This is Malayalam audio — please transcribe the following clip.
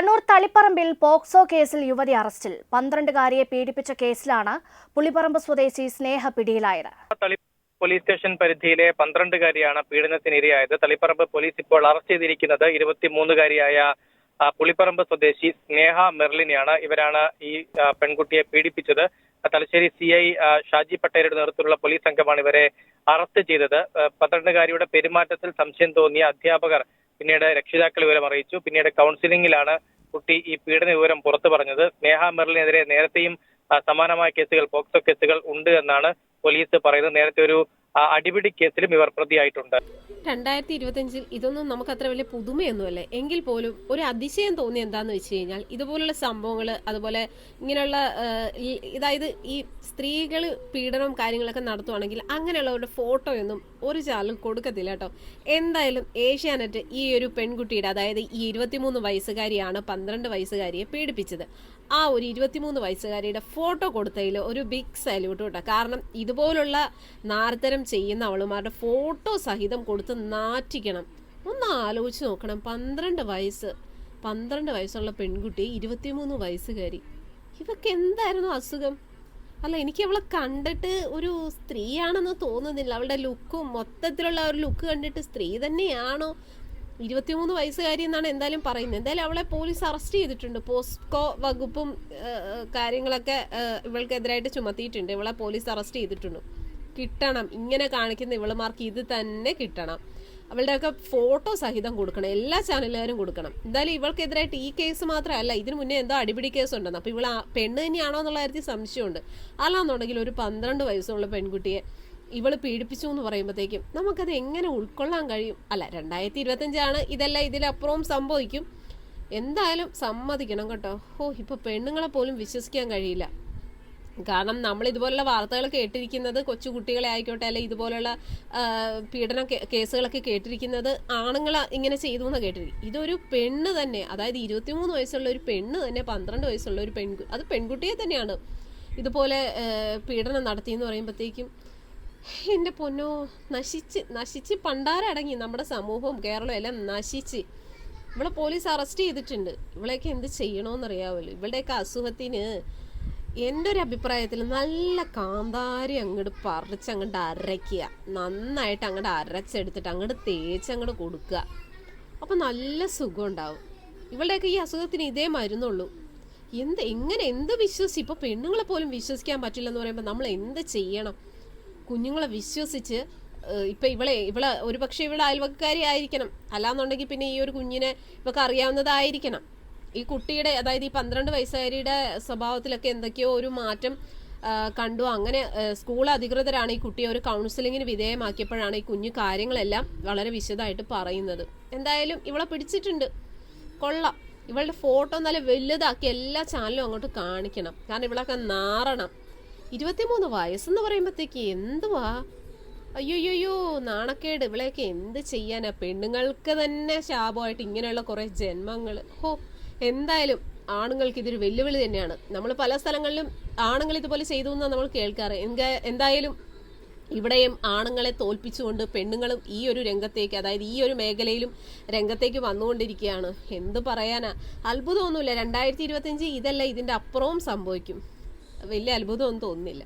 കണ്ണൂർ തളിപ്പറമ്പിൽ പോക്സോ കേസിൽ യുവതി അറസ്റ്റിൽ. പന്ത്രണ്ടുകാരിയെ പീഡിപ്പിച്ച കേസിലാണ് പുളിപ്പറമ്പ് സ്വദേശി സ്നേഹ പിടിയിലായത്. പോലീസ് സ്റ്റേഷൻ പരിധിയിലെ പന്ത്രണ്ടുകാരിയാണ് പീഡനത്തിനിരയായത്. തളിപ്പറമ്പ് പോലീസ് ഇപ്പോൾ അറസ്റ്റ് ചെയ്തിരിക്കുന്നത് ഇരുപത്തിമൂന്നുകാരിയായ പുളിപ്പറമ്പ് സ്വദേശി സ്നേഹ മെർലിനെയാണ്. ഇവരാണ് ഈ പെൺകുട്ടിയെ പീഡിപ്പിച്ചത്. തലശ്ശേരി സി ഐ ഷാജി പട്ടേലിന്റെ നേതൃത്വത്തിലുള്ള പോലീസ് സംഘമാണ് ഇവരെ അറസ്റ്റ് ചെയ്തത്. പന്ത്രണ്ടുകാരിയുടെ പെരുമാറ്റത്തിൽ സംശയം തോന്നിയ അധ്യാപകർ പിന്നീട് രക്ഷിതാക്കൾ വിവരം അറിയിച്ചു. പിന്നീട് കൗൺസിലിംഗിലാണ് കുട്ടി ഈ പീഡന വിവരം പുറത്തു പറഞ്ഞത്. സ്നേഹ മെർലിനെതിരെ നേരത്തെയും സമാനമായ കേസുകൾ പോക്സോ കേസുകൾ ഉണ്ട് എന്നാണ് പോലീസ് പറയുന്നത്. നേരത്തെ ഒരു അടിപിടി കേസിലും ഇവർ പ്രതിയായിട്ടുണ്ട്. രണ്ടായിരത്തി ഇരുപത്തിയഞ്ചിൽ ഇതൊന്നും നമുക്ക് അത്ര വലിയ പുതുമയൊന്നുമല്ലേ? എങ്കിൽ പോലും ഒരു അതിശയം തോന്നി എന്താന്ന് വെച്ച് കഴിഞ്ഞാൽ ഇതുപോലുള്ള സംഭവങ്ങൾ അതുപോലെ ഇങ്ങനെയുള്ള അതായത് ഈ സ്ത്രീകൾ പീഡനവും കാര്യങ്ങളൊക്കെ നടത്തുവാണെങ്കിൽ അങ്ങനെയുള്ളവരുടെ ഫോട്ടോയൊന്നും ഒരു ചാലും കൊടുക്കത്തില്ല കേട്ടോ. എന്തായാലും ഏഷ്യാനെറ്റ് ഈ ഒരു പെൺകുട്ടിയുടെ അതായത് ഈ ഇരുപത്തിമൂന്ന് വയസ്സുകാരിയാണ് പന്ത്രണ്ട് വയസ്സുകാരിയെ പീഡിപ്പിച്ചത്. ആ ഒരു ഇരുപത്തിമൂന്ന് വയസ്സുകാരിയുടെ ഫോട്ടോ കൊടുത്തതിൽ ഒരു ബിഗ് സല്യൂട്ട് കേട്ടോ കാരണം ഇതുപോലുള്ള നാർത്തരം ചെയ്യുന്ന അവളുമാരുടെ ഫോട്ടോ സഹിതം കൊടുത്ത് നാറ്റിക്കണം. ഒന്ന് ആലോചിച്ച് നോക്കണം. പന്ത്രണ്ട് വയസ്സ് പന്ത്രണ്ട് വയസ്സുള്ള പെൺകുട്ടി ഇരുപത്തിമൂന്ന് വയസ്സുകാരി. ഇവക്ക് എന്തായിരുന്നു അസുഖം? അല്ല എനിക്ക് അവളെ കണ്ടിട്ട് ഒരു സ്ത്രീയാണെന്ന് തോന്നുന്നില്ല. അവളുടെ ലുക്കും മൊത്തത്തിലുള്ള ഒരു ലുക്ക് കണ്ടിട്ട് സ്ത്രീ തന്നെയാണോ ഇരുപത്തിമൂന്ന് വയസ്സുകാരി എന്നാണ് എന്തായാലും പറയുന്നത്. എന്തായാലും അവളെ പോലീസ് അറസ്റ്റ് ചെയ്തിട്ടുണ്ട്. പോസ്കോ വകുപ്പും കാര്യങ്ങളൊക്കെ ഇവൾക്കെതിരായിട്ട് ചുമത്തിയിട്ടുണ്ട്. ഇവളെ പോലീസ് അറസ്റ്റ് ചെയ്തിട്ടുണ്ട്. കിട്ടണം. ഇങ്ങനെ കാണിക്കുന്ന ഇവളുമാർക്ക് ഇത് തന്നെ കിട്ടണം. അവളുടെയൊക്കെ ഫോട്ടോ സഹിതം കൊടുക്കണം. എല്ലാ ചാനലുകാരും കൊടുക്കണം. എന്തായാലും ഇവൾക്കെതിരായിട്ട് ഈ കേസ് മാത്രമല്ല ഇതിനു മുന്നേ എന്തോ അടിപിടി കേസ് ഉണ്ടെന്ന് അപ്പോൾ ഇവൾ പെണ്ണ് തന്നെയാണോ എന്നുള്ള കാര്യത്തിൽ സംശയമുണ്ട്. അല്ലാന്നുണ്ടെങ്കിൽ ഒരു പന്ത്രണ്ട് വയസ്സുള്ള പെൺകുട്ടിയെ ഇവൾ പീഡിപ്പിച്ചു എന്ന് പറയുമ്പോഴത്തേക്കും നമുക്കത് എങ്ങനെ ഉൾക്കൊള്ളാൻ കഴിയും? അല്ല രണ്ടായിരത്തി ഇരുപത്തഞ്ചാണ് ഇതെല്ലാം ഇതിലപ്പുറവും സംഭവിക്കും. എന്തായാലും സമ്മതിക്കണം കേട്ടോ. ഓ ഇപ്പൊ പെണ്ണുങ്ങളെ പോലും വിശ്വസിക്കാൻ കഴിയില്ല. കാരണം നമ്മൾ ഇതുപോലുള്ള വാർത്തകൾ കേട്ടിരിക്കുന്നത് കൊച്ചുകുട്ടികളെ ആയിക്കോട്ടെ അല്ലെ ഇതുപോലുള്ള പീഡന കേസുകളൊക്കെ കേട്ടിരിക്കുന്നത് ആണുങ്ങൾ ഇങ്ങനെ ചെയ്തു എന്ന് കേട്ടിരിക്കും ഇതൊരു പെണ്ണ് തന്നെ അതായത് ഇരുപത്തിമൂന്ന് വയസ്സുള്ള ഒരു പെണ്ണ് തന്നെ പന്ത്രണ്ട് വയസ്സുള്ള ഒരു പെൺകു അത് പെൺകുട്ടിയെ തന്നെയാണ് ഇതുപോലെ പീഡനം നടത്തി എന്ന് പറയുമ്പോഴത്തേക്കും എന്റെ പൊന്നോ നശിച്ച് നശിച്ച് പണ്ടാരടങ്ങി നമ്മുടെ സമൂഹവും കേരളവും എല്ലാം നശിച്ച്. ഇവളെ പോലീസ് അറസ്റ്റ് ചെയ്തിട്ടുണ്ട്. ഇവളെയൊക്കെ എന്ത് ചെയ്യണമെന്നറിയാമല്ലോ ഇവളുടെയൊക്കെ അസുഖത്തിന് എന്റെ ഒരു അഭിപ്രായത്തിൽ നല്ല കാന്താരി അങ്ങോട്ട് പറിച്ച് അങ്ങോട്ട് അരയ്ക്കുക. നന്നായിട്ട് അങ്ങോട്ട് അരച്ചെടുത്തിട്ട് അങ്ങോട്ട് തേച്ച് അങ്ങോട്ട് കൊടുക്കുക. അപ്പം നല്ല സുഖം ഉണ്ടാവും ഇവളുടെയൊക്കെ ഈ അസുഖത്തിന് ഇതേ മരുന്നുള്ളൂ. എന്ത് എങ്ങനെ എന്ത് വിശ്വസിച്ച് ഇപ്പോൾ പെണ്ണുങ്ങളെ പോലും വിശ്വസിക്കാൻ പറ്റില്ലെന്ന് പറയുമ്പോൾ നമ്മൾ എന്ത് ചെയ്യണം? കുഞ്ഞുങ്ങളെ വിശ്വസിച്ച് ഇപ്പൊ ഇവളെ ഇവളെ ഒരു പക്ഷെ ഇവളെ അയൽവക്കാരി ആയിരിക്കണം. അല്ലാന്നുണ്ടെങ്കിൽ പിന്നെ ഈ ഒരു കുഞ്ഞിനെ ഇവക്ക് അറിയാവുന്നതായിരിക്കണം. ഈ കുട്ടിയുടെ അതായത് ഈ പന്ത്രണ്ട് വയസ്സുകാരിയുടെ സ്വഭാവത്തിലൊക്കെ എന്തൊക്കെയോ ഒരു മാറ്റം കണ്ടു. അങ്ങനെ സ്കൂൾ അധികൃതരാണ് ഈ കുട്ടിയെ ഒരു കൗൺസിലിങ്ങിന് വിധേയമാക്കിയപ്പോഴാണ് ഈ കുഞ്ഞു കാര്യങ്ങളെല്ലാം വളരെ വിശദമായിട്ട് പറയുന്നത്. എന്തായാലും ഇവളെ പിടിച്ചിട്ടുണ്ട്. കൊള്ളാം. ഇവളുടെ ഫോട്ടോ നല്ല വലുതാക്കി എല്ലാ ചാനലും അങ്ങോട്ട് കാണിക്കണം. കാരണം ഇവളൊക്കെ നാറണം. ഇരുപത്തിമൂന്ന് വയസ്സെന്ന് പറയുമ്പോഴത്തേക്ക് എന്തുവാ? അയ്യോയ്യോ നാണക്കേട്. ഇവളെയൊക്കെ എന്ത് ചെയ്യാനാ? പെണ്ണുങ്ങൾക്ക് തന്നെ ശാപമായിട്ട് ഇങ്ങനെയുള്ള കുറെ ജന്മങ്ങൾ ഹോ എന്തായാലും ആണുങ്ങൾക്ക് ഇതൊരു വെല്ലുവിളി തന്നെയാണ്. നമ്മൾ പല സ്ഥലങ്ങളിലും ആണുങ്ങൾ ഇതുപോലെ ചെയ്തു എന്നാണ് നമ്മൾ കേൾക്കാറ്. എന്തായാലും ഇവിടെയും ആണുങ്ങളെ തോൽപ്പിച്ചുകൊണ്ട് പെണ്ണുങ്ങളും ഈ ഒരു രംഗത്തേക്ക് അതായത് ഈ ഒരു മേഖലയിലും രംഗത്തേക്ക് വന്നുകൊണ്ടിരിക്കുകയാണ്. എന്ത് പറയാനാ? അത്ഭുതമൊന്നുമില്ല. രണ്ടായിരത്തി ഇതല്ല ഇതിന്റെ അപ്പുറവും സംഭവിക്കും. വലിയ അത്ഭുതമൊന്നും തോന്നുന്നില്ല.